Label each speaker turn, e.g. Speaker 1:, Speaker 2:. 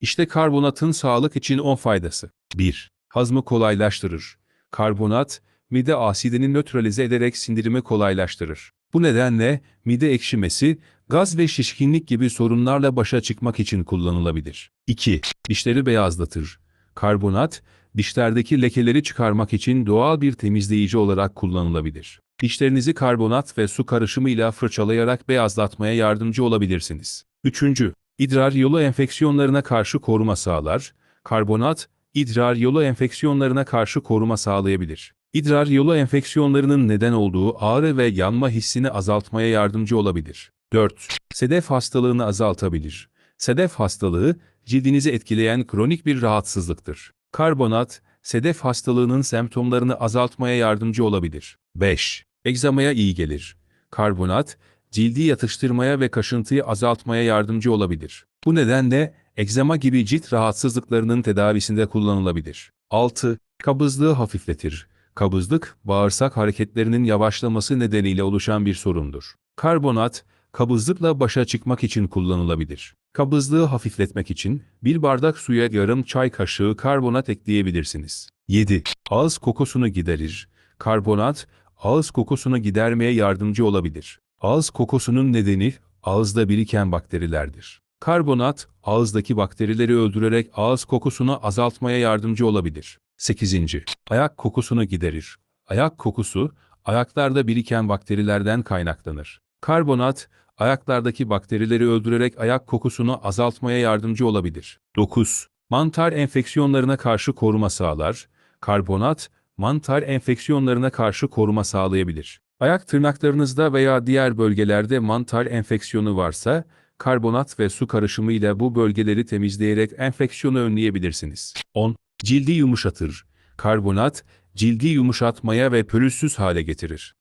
Speaker 1: İşte karbonatın sağlık için 10 faydası. 1. Hazmı kolaylaştırır. Karbonat, mide asidini nötralize ederek sindirimi kolaylaştırır. Bu nedenle mide ekşimesi, gaz ve şişkinlik gibi sorunlarla başa çıkmak için kullanılabilir. 2. Dişleri beyazlatır. Karbonat, dişlerdeki lekeleri çıkarmak için doğal bir temizleyici olarak kullanılabilir. Dişlerinizi karbonat ve su karışımıyla fırçalayarak beyazlatmaya yardımcı olabilirsiniz. 3. İdrar yolu enfeksiyonlarına karşı koruma sağlar. Karbonat, idrar yolu enfeksiyonlarına karşı koruma sağlayabilir. İdrar yolu enfeksiyonlarının neden olduğu ağrı ve yanma hissini azaltmaya yardımcı olabilir. 4. Sedef hastalığını azaltabilir. Sedef hastalığı, cildinizi etkileyen kronik bir rahatsızlıktır. Karbonat, sedef hastalığının semptomlarını azaltmaya yardımcı olabilir. 5. Egzamaya iyi gelir. Karbonat, cildi yatıştırmaya ve kaşıntıyı azaltmaya yardımcı olabilir. Bu nedenle egzama gibi cilt rahatsızlıklarının tedavisinde kullanılabilir. 6. Kabızlığı hafifletir. Kabızlık, bağırsak hareketlerinin yavaşlaması nedeniyle oluşan bir sorundur. Karbonat, kabızlıkla başa çıkmak için kullanılabilir. Kabızlığı hafifletmek için bir bardak suya yarım çay kaşığı karbonat ekleyebilirsiniz. 7. Ağız kokusunu giderir. Karbonat, ağız kokusunu gidermeye yardımcı olabilir. Ağız kokusunun nedeni ağızda biriken bakterilerdir. Karbonat, ağızdaki bakterileri öldürerek ağız kokusunu azaltmaya yardımcı olabilir. 8. Ayak kokusunu giderir. Ayak kokusu, ayaklarda biriken bakterilerden kaynaklanır. Karbonat, ayaklardaki bakterileri öldürerek ayak kokusunu azaltmaya yardımcı olabilir. 9. Mantar enfeksiyonlarına karşı koruma sağlar. Karbonat, mantar enfeksiyonlarına karşı koruma sağlayabilir. Ayak tırnaklarınızda veya diğer bölgelerde mantar enfeksiyonu varsa, karbonat ve su karışımıyla bu bölgeleri temizleyerek enfeksiyonu önleyebilirsiniz. 10. Cildi yumuşatır. Karbonat, cildi yumuşatmaya ve pürüzsüz hale getirir.